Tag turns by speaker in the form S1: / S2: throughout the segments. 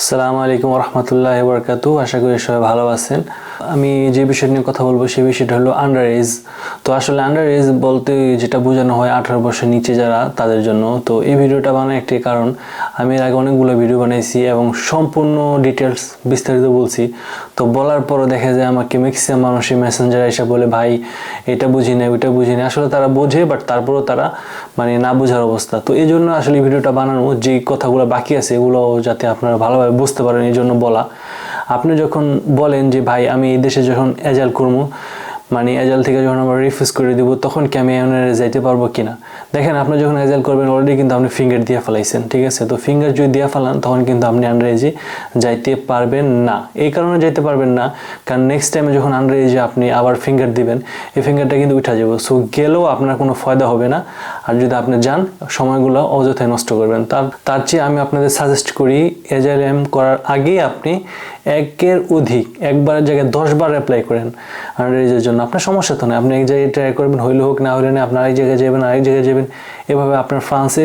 S1: আসসালামু আলাইকুম রহমতুল্লাহ বরকাত আশা করি সবাই ভালো আছেন। আমি যে বিষয় নিয়ে কথা বলব সেই বিষয়টা হলো আন্ডার এজ তো আসলে আন্ডার এজ বলতে যেটা বোঝানো হয় আঠারো বছর নিচে যারা, তাদের জন্য। তো এই ভিডিওটা বানানোর একটি কারণ, আমি এর আগে অনেকগুলো ভিডিও বানাইছি এবং সম্পূর্ণ ডিটেলস বিস্তারিত বলছি। তো বলার পরও দেখা যায় আমাকে ম্যাক্সিমাম মানুষই মেসেঞ্জার এসে বলে, ভাই, এটা বুঝি না ওইটা বুঝি না আসলে তারা বোঝে বাট তারপরেও তারা মানে না বোঝার অবস্থা। তো এই জন্য আসলে ভিডিওটা বানানো যে কথাগুলো বাকি আছে, এগুলো যাতে আপনারা ভালোভাবে বুঝতে পারেন, এই জন্য বলা। আপনি যখন বলেন যে ভাই আমি এই দেশে যখন এজাল করব মানে এজাল থেকে যখন আমরা রিফিউজ করে দিব, তখন কি আমি এমএনআরে যাইতে পারব কিনা? দেখেন, আপনি যখন এজাল করবেন অলরেডি কিন্তু আপনি ফিঙ্গার দিয়ে ফেলাইছেন, ঠিক আছে? তো ফিঙ্গার যদি দিয়ে ফেলান, তখন কিন্তু আপনি আন্ডারেজে যাইতে পারবেন না। এই কারণে যাইতে পারবেন না, কারণ নেক্সট টাইমে যখন আন্ডারেজে আপনি আবার ফিঙ্গার দিবেন, এই ফিঙ্গারটা কিন্তু উঠা যাবে। সো গেলেও আপনার কোনো ফায়দা হবে না। আর যদি আপনি যান, সময়গুলো অযথায় নষ্ট করবেন। তার তার চেয়ে আমি আপনাদের সাজেস্ট করি এজাল এম করার আগেই আপনি একের অধিক, একবারের জায়গায় দশবার অ্যাপ্লাই করেন আন্ডারেজের জন্য। আপনার সমস্যা তো নেই। আপনি এক জায়গায় ট্রাই করবেন, হইলে হোক, না হইলে না আপনি আরেক জায়গায় যাবেন, আরেক জায়গায় যাবেন, এভাবে আপনার ফ্রান্সে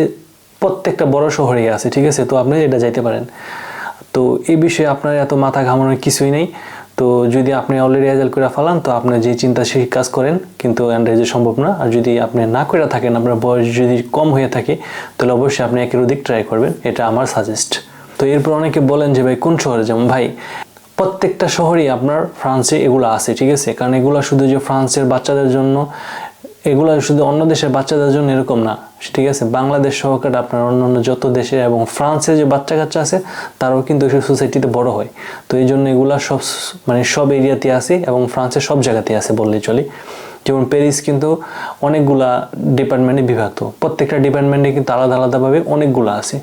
S1: প্রত্যেকটা বড় শহরেই আছে, ঠিক আছে? তো আপনি এটা যাইতে পারেন। তো এই বিষয়ে আপনার এত মাথা ঘামানোর কিছুই নেই। তো যদি আপনি অলরেডি রেজাল্ট করে ফেলান, তো আপনি যে চিন্তা সেই কাজ করেন, কিন্তু অ্যান্ড অ্যান্ড্রয়েজে সম্ভব না। আর যদি আপনি না করে থাকেন, আপনার বয়স যদি কম হয়ে থাকে, তাহলে অবশ্যই আপনি একের অধিক ট্রাই করবেন। এটা আমার সাজেস্ট তো এরপর অনেকে বলেন যে, ভাই, কোন শহরে যেমন ভাই প্রত্যেকটা শহরেই আপনার ফ্রান্সে এগুলো আছে, ঠিক আছে? কারণ এগুলো শুধু যে ফ্রান্সের বাচ্চাদের জন্য, এগুলো শুধু অন্য দেশের বাচ্চাদের জন্য এরকম না, ঠিক আছে? বাংলাদেশ সহকারে আপনার অন্য অন্য যত দেশে এবং ফ্রান্সে যে বাচ্চা কাচ্চা আছে, তারাও কিন্তু সেই সোসাইটিতে বড় হয়। তো এই জন্য এগুলা সব মানে সব এরিয়াতে আছে এবং ফ্রান্সের সব জায়গাতে আছে বললে চলে। যেমন প্যারিস কিন্তু অনেকগুলা ডিপার্টমেন্টে বিভক্ত। প্রত্যেকটা ডিপার্টমেন্টে কিন্তু আলাদা আলাদাভাবে অনেকগুলো আছে।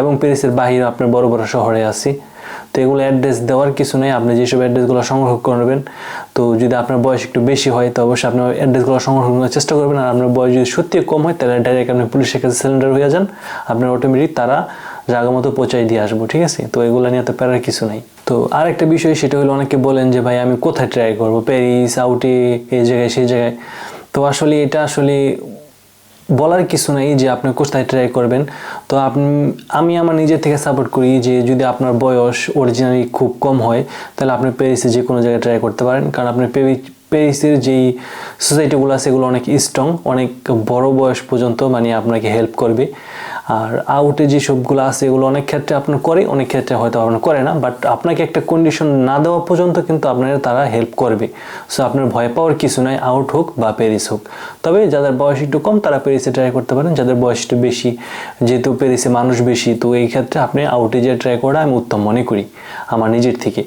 S1: এবং প্যারিসের বাহিরে আপনার বড় বড় শহরে আছে। তো এগুলো অ্যাড্রেস দেওয়ার কিছু নেই। আপনি যেসব অ্যাড্রেসগুলো সংগ্রহ করবেন তো যদি আপনার বয়স একটু বেশি হয়, তো অবশ্যই আপনি অ্যাড্রেসগুলো সংগ্রহ করার চেষ্টা করবেন। আর আপনার বয়স যদি সত্যি কম হয়, তাহলে ডাইরেক্ট আপনি পুলিশের কাছে সিলিন্ডার হয়ে যান। আপনার অটোমেটিক তারা জায়গা মতো পৌঁছাই দিয়ে আসব, ঠিক আছে? তো এগুলো নিয়ে তো প্যারার কিছু নাই। তো আর একটা বিষয়, সেটা হলো অনেকে বলেন যে, ভাই, আমি কোথায় ট্রাই করব? প্যারিস আউটে এই জায়গায়, সেই জায়গায়। তো আসলে এটা আসলে বলার কিছু নেই যে আপনি কোথায় ট্রাই করবেন। তো আপনি, আমি আমার নিজের থেকে সাপোর্ট করি যে যদি আপনার বয়স অরিজিনালি খুব কম হয়, তাহলে আপনি প্যারিসে যে কোনো জায়গায় ট্রাই করতে পারেন। কারণ আপনি প্যারিসের যেই সোসাইটিগুলো আছে, এগুলো অনেক স্ট্রং অনেক বড় বয়স পর্যন্ত মানে আপনাকে হেল্প করবে। আর আউটে যে সবগুলো আছে, এগুলো অনেক ক্ষেত্রে আপনার করে, অনেক ক্ষেত্রে হয়তো আপনার করে না বাট আপনাকে একটা কন্ডিশন না দেওয়া পর্যন্ত কিন্তু আপনার তারা হেল্প করবে। সো আপনার ভয় পাওয়ার কিছু নয় আউট হোক বা প্যারিস হোক। তবে যাদের বয়স একটু কম, তারা প্যারিসে ট্রাই করতে পারেন। যাদের বয়স একটু বেশি, যেহেতু প্যারিসে মানুষ বেশি, তো এই ক্ষেত্রে আপনি আউটে যে ট্রাই করা আমি উত্তম মনে করি, আমার নিজের থেকে।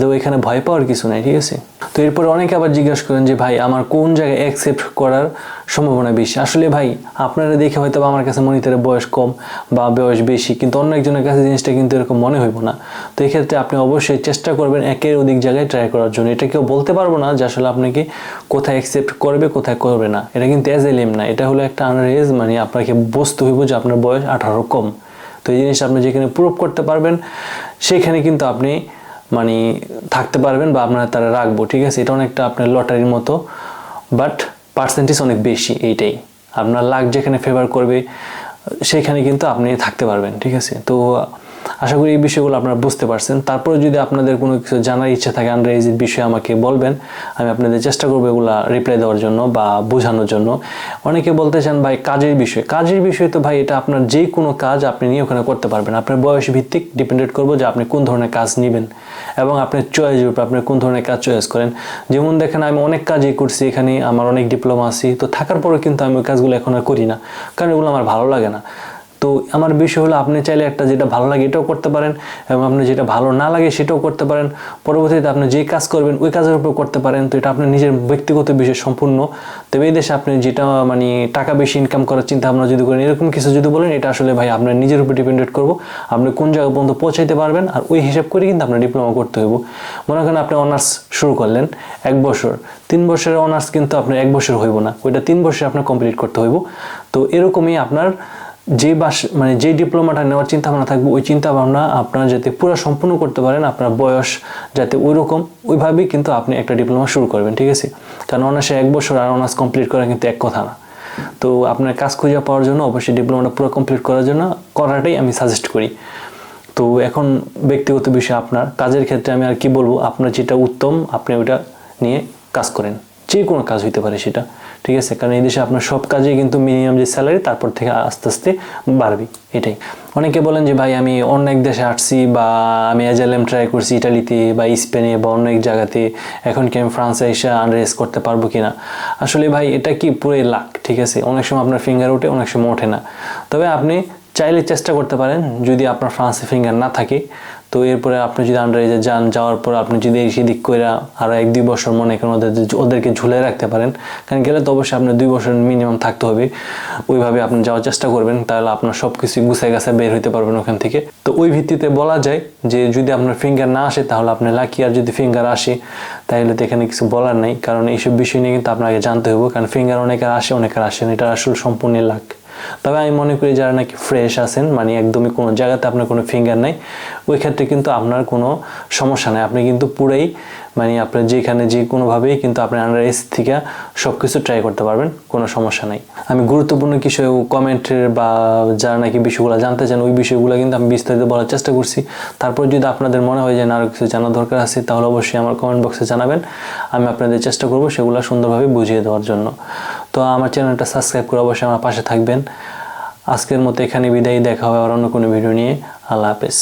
S1: তো এখানে ভয় পাওয়ার কিছু নাই, ঠিক আছে? তো এরপর অনেকে আবার জিজ্ঞাসা করেন যে, ভাই, আমার কোন জায়গায় অ্যাকসেপ্ট করার সম্ভাবনা বেশি? আসলে ভাই, আপনারা দেখে হয়তো আমার কাছে মনিটরের বয়স কম বা বয়স বেশি, কিন্তু অন্য একজনের কাছে জিনিসটা কিন্তু এরকম মনে হইব না। তো এক্ষেত্রে আপনি অবশ্যই চেষ্টা করবেন একের অধিক জায়গায় ট্রাই করার জন্য। এটা কেউ বলতে পারব না যে, আসলে আপনাকে কোথায় অ্যাকসেপ্ট করবে, কোথায় করবে না। এটা কিন্তু অ্যাজ এল এম না। এটা হলো একটা আন্ডার এজ মানে আপনাকে বুঝতে হইব যে, আপনার বয়স আঠারো কম। তো এই জিনিসটা আপনি যেখানে প্রুভ করতে পারবেন, সেখানে কিন্তু আপনি মানে থাকতে পারবেন বা আপনার তারা রাখব, ঠিক আছে? এটা অনেকটা আপনার লটারির মতো বাট পার্সেন্টেজ অনেক বেশি এইটাই। আপনার লাখ যেখানে ফেভার করবে, সেখানে কিন্তু আপনি থাকতে পারবেন, ঠিক আছে? তো আশা করি এই বিষয়গুলো আপনারা বুঝতে পারছেন। তারপরে যদি আপনাদের কোনো কিছু জানার ইচ্ছা থাকে আন্ডার এজের বিষয়ে আমাকে বলবেন, আমি আপনাদের চেষ্টা করব এগুলা রিপ্লাই দেওয়ার জন্য বা বোঝানোর জন্য। অনেকে বলতে চান, ভাই, কাজের বিষয়। কাজের বিষয়ে তো ভাই, এটা আপনার যে কোনো কাজ আপনি নিয়ে ওখানে করতে পারবেন। আপনার বয়স ভিত্তিক ডিপেন্ডেড করব যে আপনি কোন ধরনের কাজ নেবেন এবং আপনার চয়েসের উপর আপনি কোন ধরনের কাজ চয়েস করেন। যেমন দেখেন, আমি অনেক কাজই করছি এখানে, আমার অনেক ডিপ্লোমা আছি, তো থাকার পরেও কিন্তু আমি ওই কাজগুলো এখন আর করি না, কারণ এগুলো আমার ভালো লাগে না। তো আমার বিষয় হলো আপনি চাইলে একটা যেটা ভালো লাগে এটাও করতে পারেন এবং আপনি যেটা ভালো না লাগে সেটাও করতে পারেন। পরবর্তীতে আপনি যে কাজ করবেন ওই কাজের উপর করতে পারেন। তো এটা আপনার নিজের ব্যক্তিগত বিষয় সম্পূর্ণ। তবে এই দেশে আপনি যেটা মানে টাকা বেশি ইনকাম করার চিন্তা ভাবনা যদি করেন, এরকম কিছু যদি বলেন, এটা আসলে ভাই আপনার নিজের উপর ডিপেন্ডেড করব। আপনি কোন জায়গা পর্যন্ত পৌঁছাইতে পারবেন আর ওই হিসাব করে কিন্তু আপনার ডিপ্লোমা করতে হইব। মনে করেন আপনি অনার্স শুরু করলেন এক বছর। তিন বছরের অনার্স কিন্তু আপনার এক বছর হইব না। ওইটা তিন বছরে আপনার কমপ্লিট করতে হইব। তো এরকমই আপনার যে বাস মানে যে ডিপ্লোমাটা নেওয়ার চিন্তা ভাবনা থাকবে, ওই চিন্তা ভাবনা আপনার যাতে পুরো সম্পূর্ণ করতে পারেন, আপনার বয়স যাতে ওই রকম ওইভাবেই কিন্তু আপনি একটা ডিপ্লোমা শুরু করবেন, ঠিক আছে? কারণ অনার্সে এক বছর আর অনার্স কমপ্লিট করা কিন্তু এক কথা না। তো আপনার কাজ খুঁজে পাওয়ার জন্য, অবশ্যই ডিপ্লোমাটা পুরো কমপ্লিট করার জন্য করাটাই আমি সাজেস্ট করি। তো এখন ব্যক্তিগত বিষয় আপনার, কাজের ক্ষেত্রে আমি আর কি বলব, আপনার যেটা উত্তম, আপনি ওইটা নিয়ে কাজ করেন। যে কোনো কাজ হইতে পারে সেটা, ঠিক আছে? কারণ এই দেশে আপনার সব কাজেই কিন্তু মিনিমাম যে স্যালারি তারপর থেকে আস্তে আস্তে বাড়বে, এটাই। অনেকে বলেন যে, ভাই, আমি অন্য এক দেশে আসছি বা আমি এজালেম ট্রাই করছি ইটালিতে বা স্পেনে বা অন্য এক জায়গাতে, এখন কি আমি ফ্রান্সে এসে আনরেস করতে পারব কিনা? আসলে ভাই, এটা কি পুরোই লাক, ঠিক আছে? অনেক সময় আপনার ফিঙ্গার ওঠে, অনেক সময় ওঠে না। তবে আপনি চাইলে চেষ্টা করতে পারেন, যদি আপনার ফ্রান্সে ফিঙ্গার না থাকে। তো এরপরে আপনি যদি আন্ডারেজে যান, যাওয়ার পর আপনি যদি এই সেদিক করে আরও এক দুই বছর মনে করেন ওদের ওদেরকে ঝুলে রাখতে পারেন। কারণ গেলে তো অবশ্যই আপনার দুই বছর মিনিমাম থাকতে হবে। ওইভাবে আপনি যাওয়ার চেষ্টা করবেন, তাহলে আপনার সব কিছু গুছাই গাছে বের হইতে পারবেন ওখান থেকে। তো ওই ভিত্তিতে বলা যায় যে যদি আপনার ফিঙ্গার না আসে, তাহলে আপনি লাকি আর যদি ফিঙ্গার আসে তাহলে তো এখানে কিছু বলার নেই। কারণ এইসব বিষয় নিয়ে কিন্তু আপনাকে জানতে হবে কারণ ফিঙ্গার অনেকের আসে অনেকের আসে না। এটা আসলে সম্পূর্ণ লাক তবে আমি মনে করি যারা নাকি ফ্রেশ আছেন মানে একদমই কোনো জায়গাতে আপনার কোনো ফিঙ্গার নাই, ওই ক্ষেত্রে কিন্তু আপনার কোনো সমস্যা নাই। আপনি কিন্তু পুরাই মানে আপনার যেখানে যে কোনোভাবেই কিন্তু আপনি আন্ডার এজ থেকে সব কিছু ট্রাই করতে পারবেন, কোনো সমস্যা নাই। আমি গুরুত্বপূর্ণ কিছু কমেন্টের বা যারা নাকি বিষয়গুলো জানতে চান, ওই বিষয়গুলো কিন্তু আমি বিস্তারিত বলার চেষ্টা করছি। তারপর যদি আপনাদের মনে হয় যে না আরও কিছু জানার দরকার আছে, তাহলে অবশ্যই আমার কমেন্ট বক্সে জানাবেন। আমি আপনাদের চেষ্টা করব সেগুলো সুন্দরভাবে বুঝিয়ে দেওয়ার জন্য। তো আমার চ্যানেলটা সাবস্ক্রাইব করে অবশ্যই আমার পাশে থাকবেন। আজকের মতো এখানে বিদায়, দেখা হবে আর অন্য কোনো ভিডিও নিয়ে। আল্লাহ হাফেজ।